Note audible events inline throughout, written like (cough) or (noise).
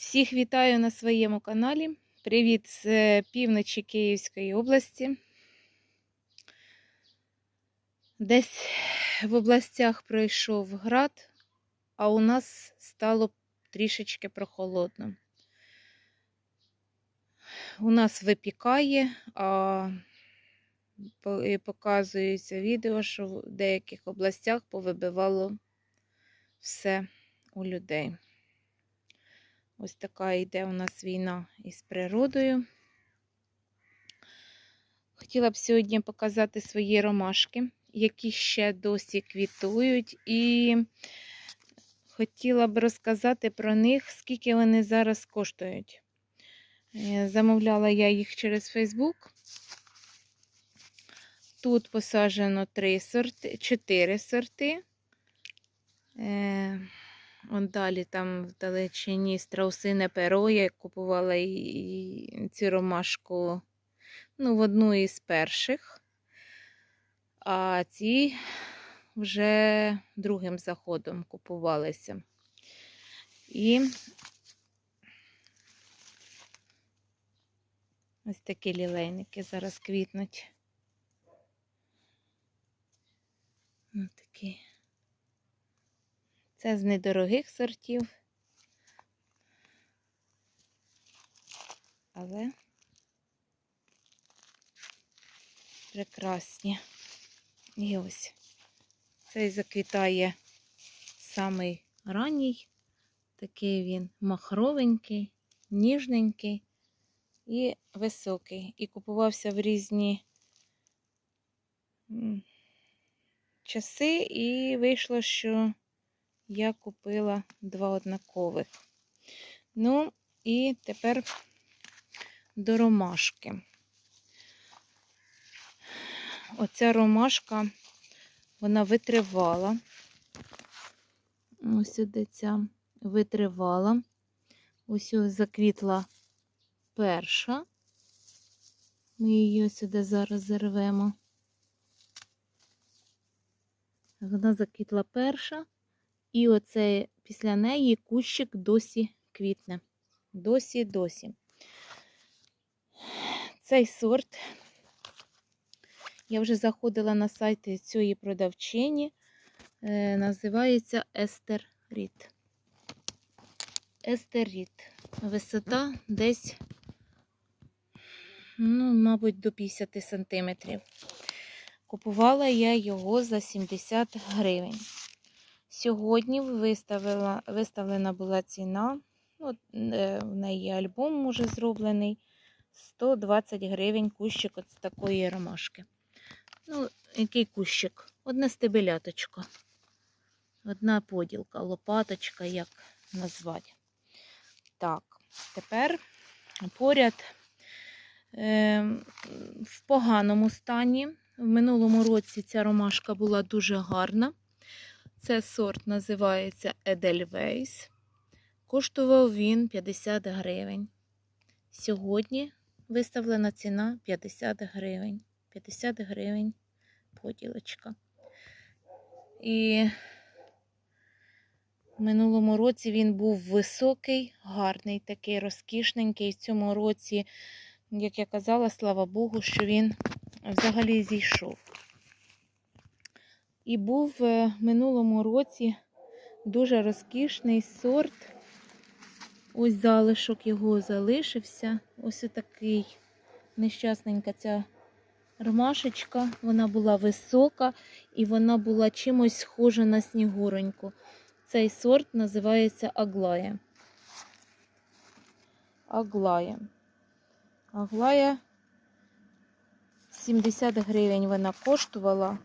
Всіх вітаю на своєму каналі. Привіт з е, півночі Київської області. Десь в областях пройшов град, а у нас стало трішечки прохолодно. У нас випікає, а показується відео, що в деяких областях повибивало все у людей. Ось така йде у нас війна із природою. Хотіла б сьогодні показати свої ромашки, які ще досі квітують. І хотіла б розказати про них, скільки вони зараз коштують. Е, Замовляла я їх через Фейсбук. Тут посаджено 3 сорти, 4 сорти. Он далі там в далечині страусине перо. Я купувала і цю ромашку ну, в одну із перших. А ці вже другим заходом купувалися. І ось такі лілейники зараз квітнуть. Ось такі. Це з недорогих сортів. Але прекрасні. І ось цей заквітає самий ранній. Такий він махровенький, ніжненький і високий. І купувався в різні часи, і вийшло, що я купила два однакових. Ну, і тепер до ромашки. Оця ромашка, вона витривала. Ось сюди ця витривала. Ось ось заквітла перша. Ми її сюди зараз зарвемо. Вона заквітла перша. І оце після неї кущик досі квітне. Досі, досі. Цей сорт я вже заходила на сайт цієї продавчині. Е, називається Естер Рід. Естер Рід. Висота десь, ну, мабуть, до 50 сантиметрів. Купувала я його за 70 гривень. Сьогодні виставила, виставлена була ціна. От, е, в неї альбом уже зроблений. 120 гривень кущик от з такої ромашки. Ну, який кущик? Одне стебеляточко. Одна поділка, лопаточка, як назвати. Так, тепер поряд е, в поганому стані. В минулому році ця ромашка була дуже гарна. Це сорт називається Edelweiss. Коштував він 50 гривень. Сьогодні виставлена ціна 50 гривень. 50 гривень поділочка. І в минулому році він був високий, гарний, такий розкішненький. В цьому році, як я казала, слава Богу, що він взагалі зійшов. І був е, в минулому році дуже розкішний сорт. Ось залишок його залишився. Ось такий нещасненька ця ромашечка. Вона була висока і вона була чимось схожа на снігуроньку. Цей сорт називається Аглая. Аглая. Аглая 70 гривень вона коштувала.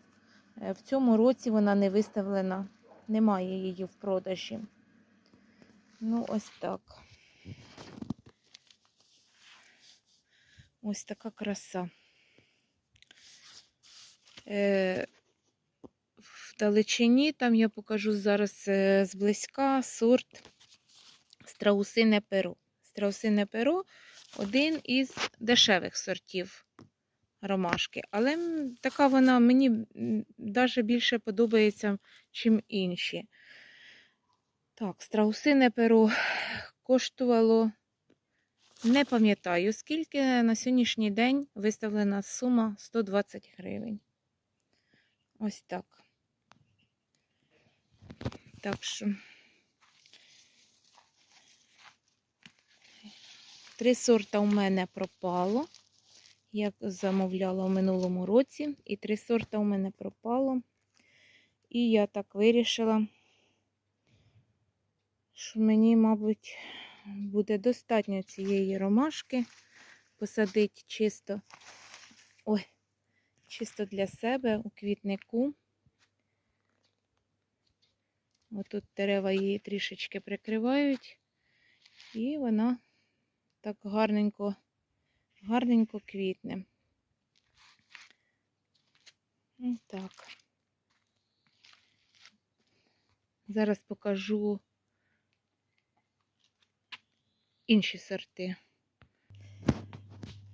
Е, В цьому році вона не виставлена, немає її в продажі. Ну, ось так. Ось така краса. Е, в далечині, там я покажу зараз е, зблизька сорт страусине перо. Страусине перо один із дешевих сортів ромашки. Але така вона мені навіть більше подобається, чим інші. Так, страусине перо коштувало, не пам'ятаю, скільки на сьогоднішній день виставлена сума 120 гривень. Ось так. Так що. Три сорта у мене пропало, як замовляла в минулому році, і три сорта у мене пропало. І я так вирішила, що мені, мабуть, буде достатньо цієї ромашки посадити чисто, ой, чисто для себе у квітнику. Отут дерева її трішечки прикривають, і вона так гарненько, гарненько квітне. Ось так. Зараз покажу інші сорти.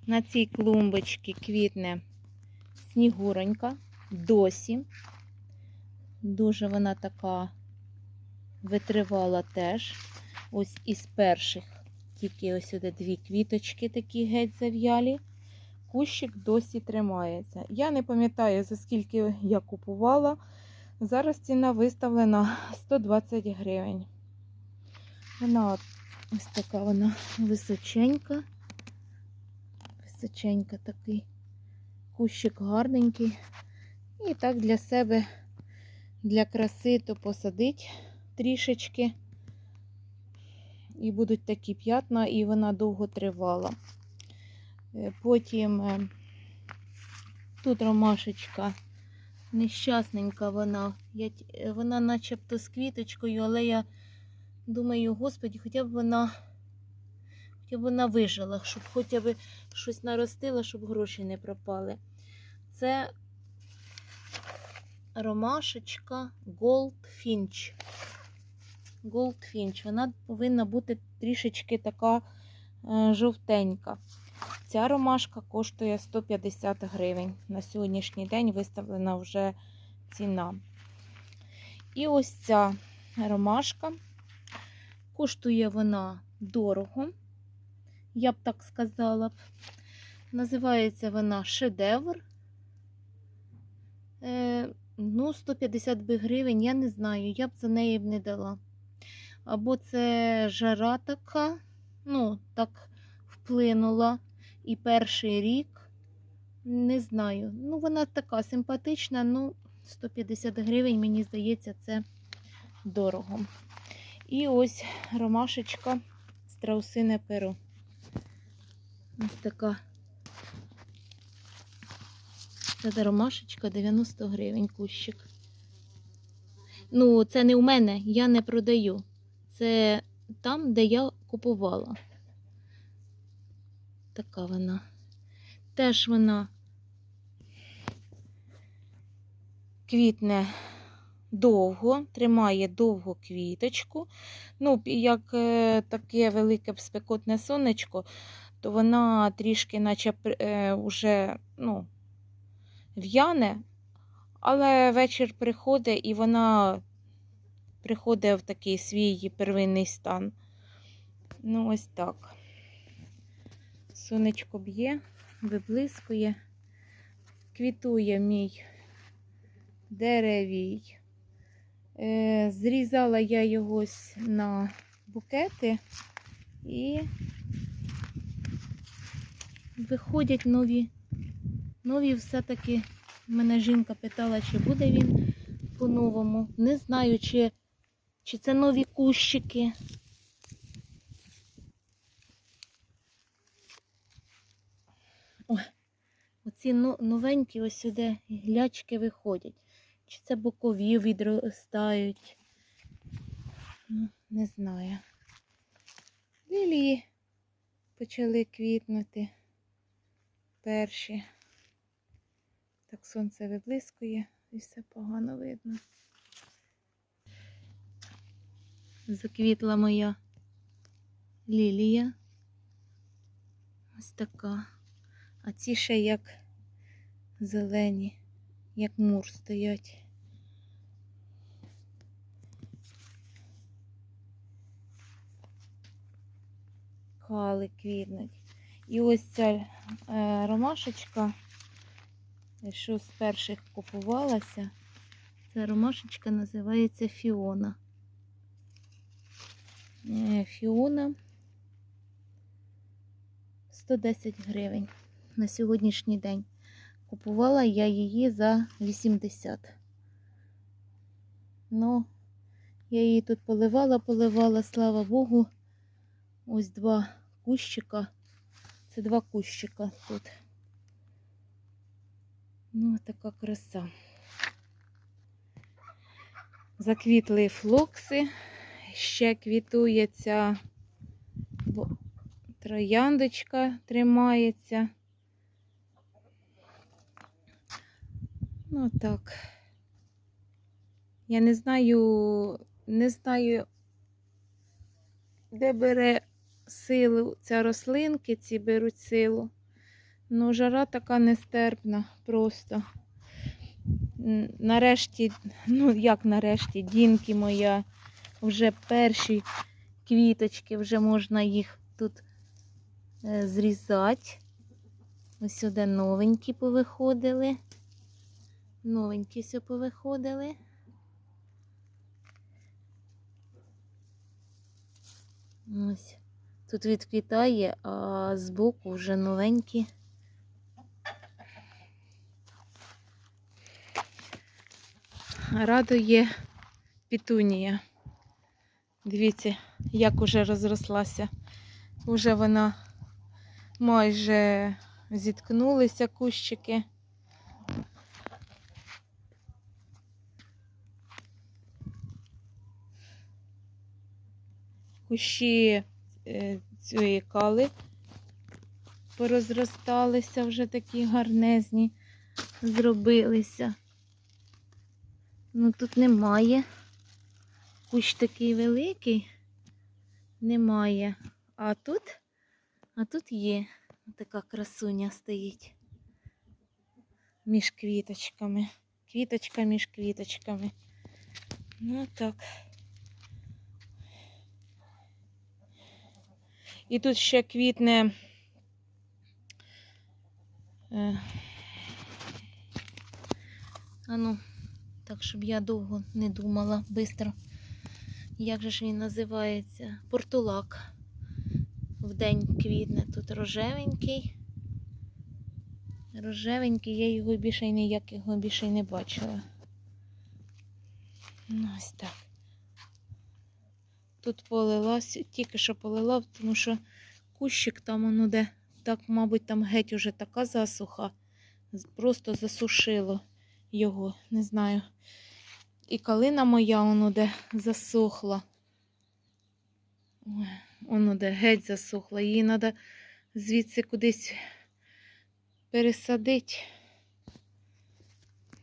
На цій клумбочці квітне снігуронька досі. Дуже вона така витривала теж. Ось із перших тільки ось сюди дві квіточки такі геть зав'ялі. Кущик досі тримається. Я не пам'ятаю, за скільки я купувала. Зараз ціна виставлена (laughs) 120 гривень. Вона ось така вона височенька. Височенька такий. Кущик гарненький. І так для себе, для краси, то посадить трішечки. І будуть такі п'ятна, і вона довго тривала. Е, Потім е, тут ромашечка нещасненька вона. Я, е, вона начебто з квіточкою, але я думаю, господі, хоча б вона, хоча б вона вижила, щоб хоча б щось наростила, щоб гроші не пропали. Це ромашечка Goldfinch. Goldfinch. Вона повинна бути трішечки така е, жовтенька. Ця ромашка коштує 150 гривень. На сьогоднішній день виставлена вже ціна. І ось ця ромашка. Коштує вона дорого, я б так сказала. Називається вона шедевр. Е, ну, 150 гривень, я не знаю, я б за неї б не дала. Або це жара така, ну, так вплинула і перший рік. Не знаю. Ну, вона така симпатична, ну, 150 гривень, мені здається, це дорого. І ось ромашечка страусине перо. Ось така. Це ромашечка 90 гривень кущик. Ну, це не у мене, я не продаю. Це там, де я купувала. Така вона. Теж вона квітне довго, тримає довго квіточку. Ну, як е, таке велике спекотне сонечко, то вона трішки, наче е, вже ну, в'яне, але вечір приходить і вона приходить в такий свій первинний стан. Ну, ось так. Сонечко б'є, виблискує, квітує мій деревій. Е, Зрізала я його на букети і виходять нові. Нові все-таки мене жінка питала, чи буде він по-новому. Не знаю, чи, чи це нові кущики. Оці новенькі ось сюди глячки виходять. Чи це бокові відростають? Ну, не знаю. Лілії почали квітнути перші. Так сонце виблискує і все погано видно. Заквітла моя лілія. Ось така. А ці ще як зелені, як мур стоять. кали квітнуть. І ось ця е, ромашечка, що з перших купувалася, ця ромашечка називається Фіона. Е, Фіона 110 гривень на сьогоднішній день. Купувала я її за 80. Ну, я її тут поливала, поливала, слава Богу. Ось два кущика. Це два кущика тут. Ну, така краса. Заквітли флокси. Ще квітує ця бо- трояндочка тримається. Ну так. Я не знаю, не знаю, де бере силу ця рослинки, ці беруть силу. Ну, жара така нестерпна просто. Нарешті, ну як нарешті, дінки моя, вже перші квіточки, вже можна їх тут е, зрізати. Ось сюди новенькі повиходили. Новенькі все повиходили. Ось. Тут відквітає, а збоку вже новенькі. Радує пітунія. Дивіться, як уже розрослася. Уже вона майже зіткнулися кущики. Кущі е, цієї кали порозросталися, вже такі гарнезні зробилися. Ну тут немає. Кущ такий великий, немає. А тут, а тут є така красуня стоїть між квіточками. Квіточка між квіточками. Ну так. І тут ще квітне. Е, а ну, так, щоб я довго не думала, бистро. Як же ж він називається? Портулак. В день квітне. Тут рожевенький. Рожевенький, я його більше й ніяк його більше й не бачила. Ну, ось так. Тут полилась, тільки що полила, тому що кущик там воно де, так, мабуть, там геть уже така засуха. Просто засушило його, не знаю. І калина моя воно де засохла. Ой, Воно де геть засохла. Її треба звідси кудись пересадити.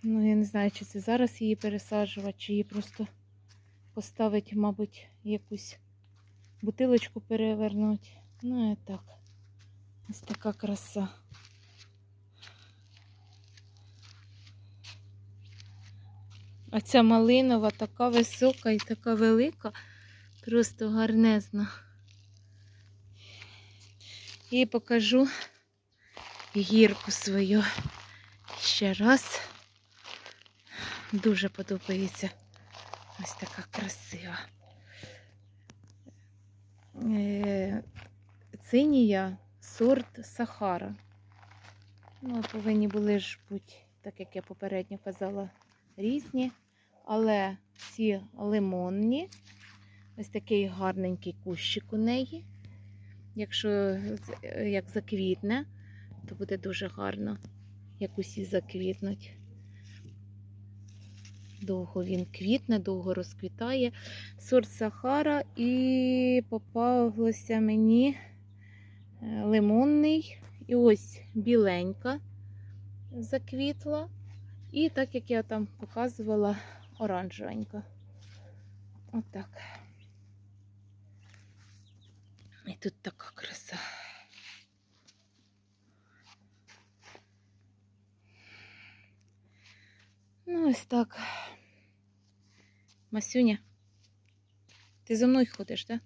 Ну, я не знаю, чи це зараз її пересаджувати, чи її просто поставити, мабуть, якусь бутилочку перевернути. Ну, і так. Ось така краса. А ця малинова така висока і така велика, просто гарнезна. І покажу гірку свою ще раз. Дуже подобається. Ось така красива. Е, Цинія сорт Сахара. Ну, повинні були ж бути, так як я попередньо казала, різні. Але ці лимонні. Ось такий гарненький кущик у неї. Якщо як заквітне, то буде дуже гарно, як усі заквітнуть. Довго він квітне, довго розквітає. Сорт Сахара і попалося мені е, лимонний. І ось біленька заквітла. І так як я там показувала, оранжевенька. Отак. І тут така краса. Ну, ось так. Масюня, ти за мною ходиш, так?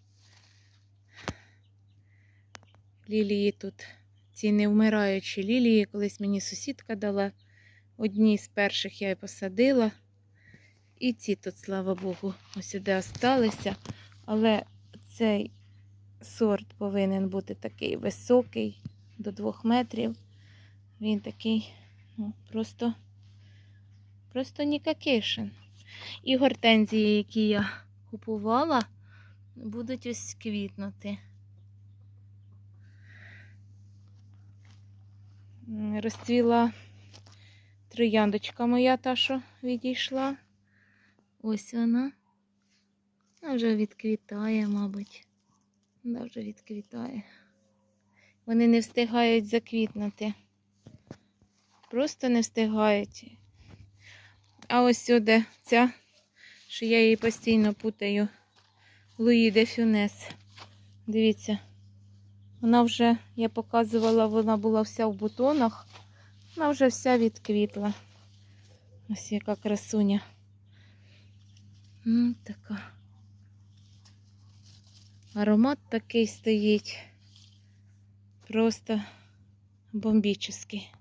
Лілії тут, ці невмираючі лілії, колись мені сусідка дала. Одні з перших я і посадила. І ці тут, слава Богу, ось сюди осталися. Але цей сорт повинен бути такий високий, до двох метрів. Він такий, ну, просто, просто нікакишин. І гортензії, які я купувала, будуть ось квітнути. Розцвіла трояндочка моя, та, що відійшла. Ось вона. А вже відквітає, мабуть. Вона вже відквітає. Вони не встигають заквітнути. Просто не встигають. А ось сюди ця, що я її постійно путаю. Луї де Фюнес. Дивіться. Вона вже, я показувала, вона була вся в бутонах. Вона вже вся відквітла. Ось яка красуня. М, така. Аромат такий стоїть. Просто бомбічний.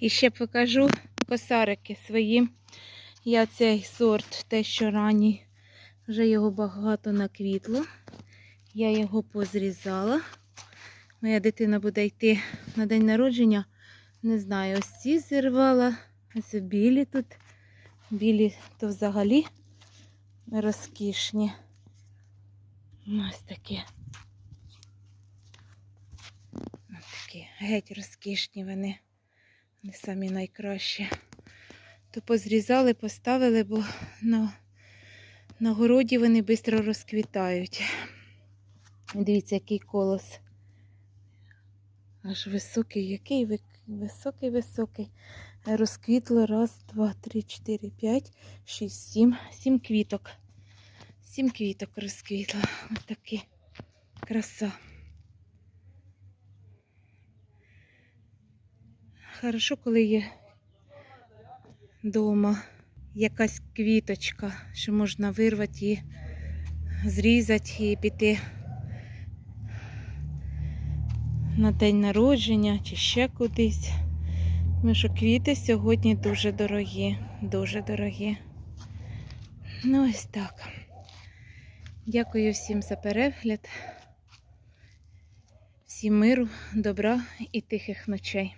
І ще покажу косарики свої. Я цей сорт, те, що ранній, вже його багато наквітло. Я його позрізала. Моя дитина буде йти на день народження. Не знаю, ось ці зірвала. Ось білі тут. Білі то взагалі розкішні. Ось такі. Ось такі геть розкішні вони. Вони самі найкращі. То позрізали, поставили, бо на, на городі вони швидко розквітають. Дивіться, який колос. Аж високий, який ви- високий, високий. Розквітло раз, два, три, чотири, п'ять, шість, сім. Сім квіток. Сім квіток розквітло. Ось такі краса. Хорошо, коли є вдома якась квіточка, що можна вирвати її, зрізати і піти на день народження чи ще кудись. Тому що квіти сьогодні дуже дорогі, дуже дорогі. Ну, ось так. Дякую всім за перегляд. Всім миру, добра і тихих ночей.